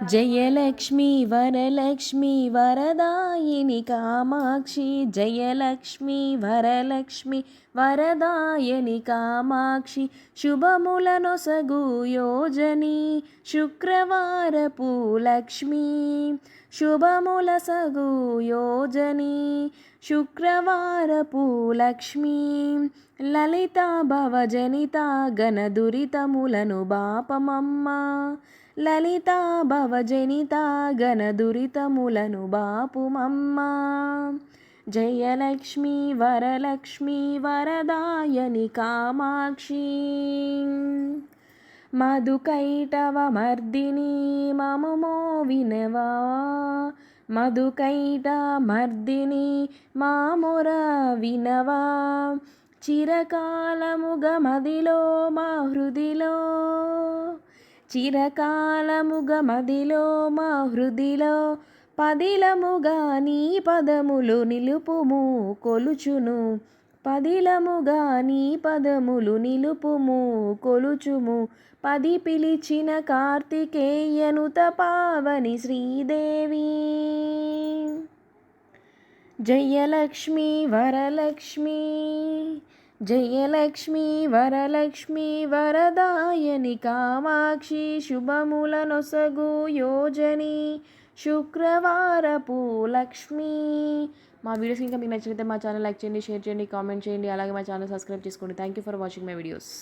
జయలక్ష్మి వరలక్ష్మి వరదాయిని కామాక్షి జయలక్ష్మి వరలక్ష్మి వరదాయని కామాక్షి శుభములనొసగు యోజని శుక్రవారపు లక్ష్మి శుభముల సగు యోజని శుక్రవారపు లక్ష్మి లలిత భవజనిత గణదురితములను బాపమమ్మ లలితా భవజనిత గణదురితములను బాపుమమ్మ జయలక్ష్మి వరలక్ష్మి వరదాయని కామాక్షి. మధుకైటవమర్దిని మమమో వినవా మధుకైట మర్దిని మాముర వినవా. చిరకాలముగ మదిలో మా హృదిలో చిరకాలముగ మదిలో మా హృదిలో పదిలముగా నీ పదములు నిలుపుము కొలుచును. పదిలముగా నీ పదములు నిలుపుము కొలుచుము. పది పిలిచిన కార్తికేయను తపావని శ్రీదేవి. జయలక్ష్మి వరలక్ష్మి జయలక్ష్మి వరలక్ష్మి వరదాయని కామాక్షి శుభముల నొసగు యోజని శుక్రవారపు లక్ష్మి మా వీడియోస్ ఇంకా మీకు నచ్చినట్లయితే మా ఛానల్ లైక్ చేయండి షేర్ చేయండి కామెంట్ చేయండి అలాగే మా ఛానల్ సబ్స్క్రైబ్ చేసుకోండి. Thank you for watching my videos